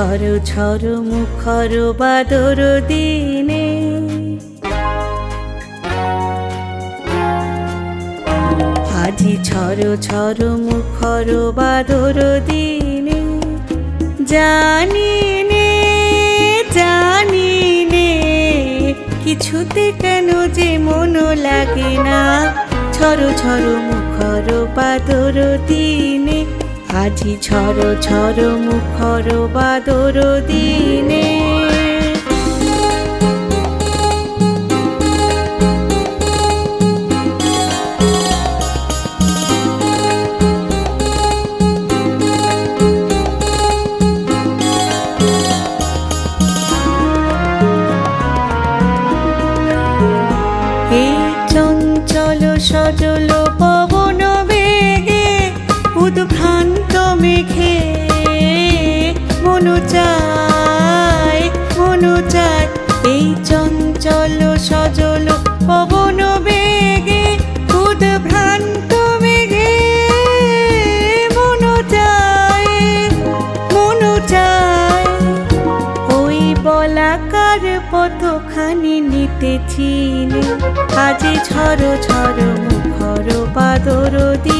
ঝড় ঝড় মুখর বাদর দিনে। আজি ঝড় ঝড় মুখর বাদর দিনে জানি নে জানি নে কিছুতে কেন যে মন লাগে না। ঝড় ঝড় মুখর বাদর দিনে। আজি ঝড় ঝড় মুখর বাদর দিনে। এই চঞ্চল সজল মনু চায় মনু চায়। এই চঞ্চল সজল পবন বেগে উদ্ভ্রান্ত মেঘে। মনু চায় মনু চায়। ওই বলাকার পথখানি নিতেছি নে। আজি ঝড় ঝড় মুখর বাদর দিনে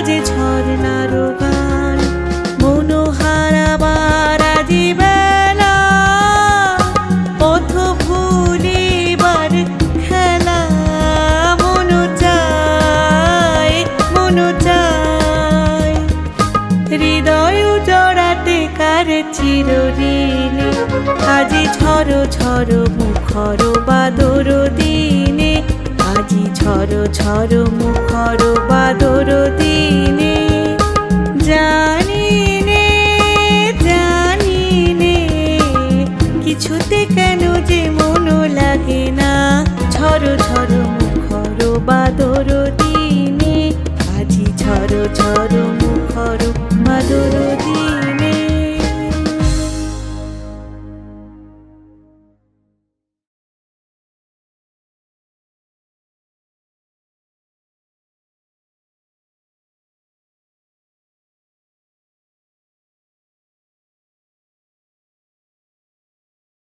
বাজে ঝরনার গান মনোহারা বারাজি বেলা। পথ ভুলিবার খেলা মনু চায় মনু চায়। হৃদয় জড়াতে কার চিরঋণে? আজি ঝড় ঝড় মুখর বাদর দিনে। আজি ঝড় ঝড় মুখর বাদর দিনে জানি